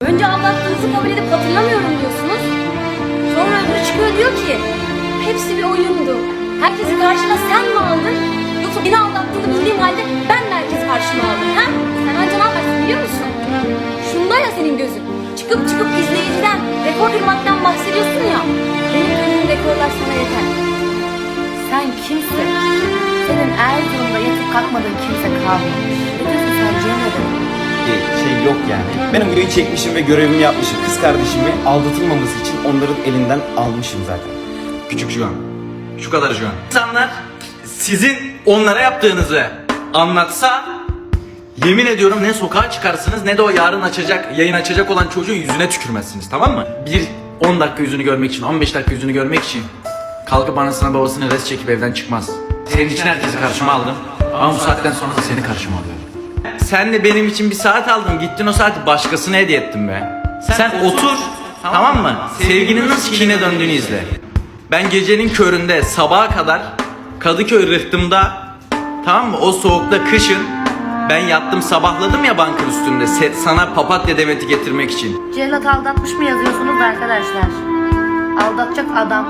Önce aldattığınızı kabul edip hatırlamıyorum diyorsunuz. Sonra öbürü çıkıyor diyor ki hepsi bir oyundu. Herkesi karşına sen mi aldın? Yoksa beni aldattığını bildiğim halde ben mi herkesi karşıma aldım? Ha? Sen anca ne yaparsın biliyor musun? Şunda ya senin gözün. Çıkıp çıkıp izleyiciden, rekor kırmaktan bahsediyorsun ya. Benim gönlüm rekorlar sana yeter. Sen kimsin? Senin Erzurum'da yatıp kalkmadığın kimse kalmamış. Ne diyorsun sen Cemre'de? bir şey yok yani. Ben o videoyu çekmişim ve görevimi yapmışım. Kız kardeşimi aldatılmaması için onların elinden almışım zaten. Küçük şu an. Şu kadar şu an. İnsanlar sizin onlara yaptığınızı anlatsa yemin ediyorum ne sokağa çıkarsınız ne de o yarın açacak, yayın açacak olan çocuğun yüzüne tükürmezsiniz tamam mı? Bir 10 dakika yüzünü görmek için, 15 dakika yüzünü görmek için kalkıp anasına babasına res çekip evden çıkmaz. Senin için herkesi karşıma aldım ama bu saatten sonra da seni karşıma alıyorum. Sen de benim için bir saat aldın gittin o saati başkasına hediye ettin be. Sen, otur tamam mı? Sevginin nasıl kine döndüğünü izle. Ben gecenin köründe sabaha kadar Kadıköy rıhtımda tamam mı o soğukta kışın ben yattım sabahladım ya bankın üstünde se- sana papatya demeti getirmek için. Cellat aldatmış mı yazıyorsunuz arkadaşlar? Aldatacak adam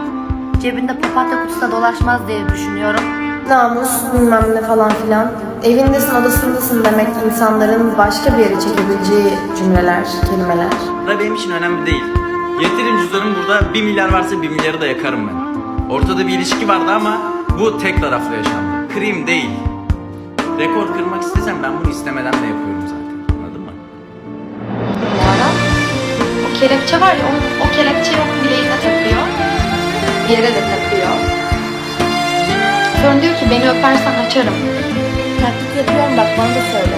cebinde papatya kutusu dolaşmaz diye düşünüyorum. Namus bilmem ne falan filan. Evindesin odasındasın demek insanların başka bir yere çekebileceği cümleler, kelimeler. Da benim için önemli değil. Getirin cüzdanım burada 1 milyar varsa 1 milyarı da yakarım ben. Ortada bir ilişki vardı ama bu tek taraflı yaşandı. Kırayım değil. Rekor kırmak istesem ben bunu istemeden de yapıyorum zaten. Anladın mı? bu ara. O kelepçe var ya o, o kelepçeyi onun bileğine takıyor. Bir yere de takıyor. Sonra diyor ki beni öpersen açarım. Taklit yapıyorum bak bana da söyle.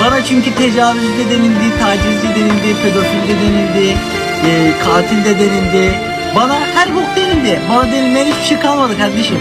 Bana çünkü tecavüz de denildi, taciz de denildi, pedofil de denildi, e, katil de denildi. Bana her bok denildi. Bana denilmeyen hiçbir şey kalmadı kardeşim.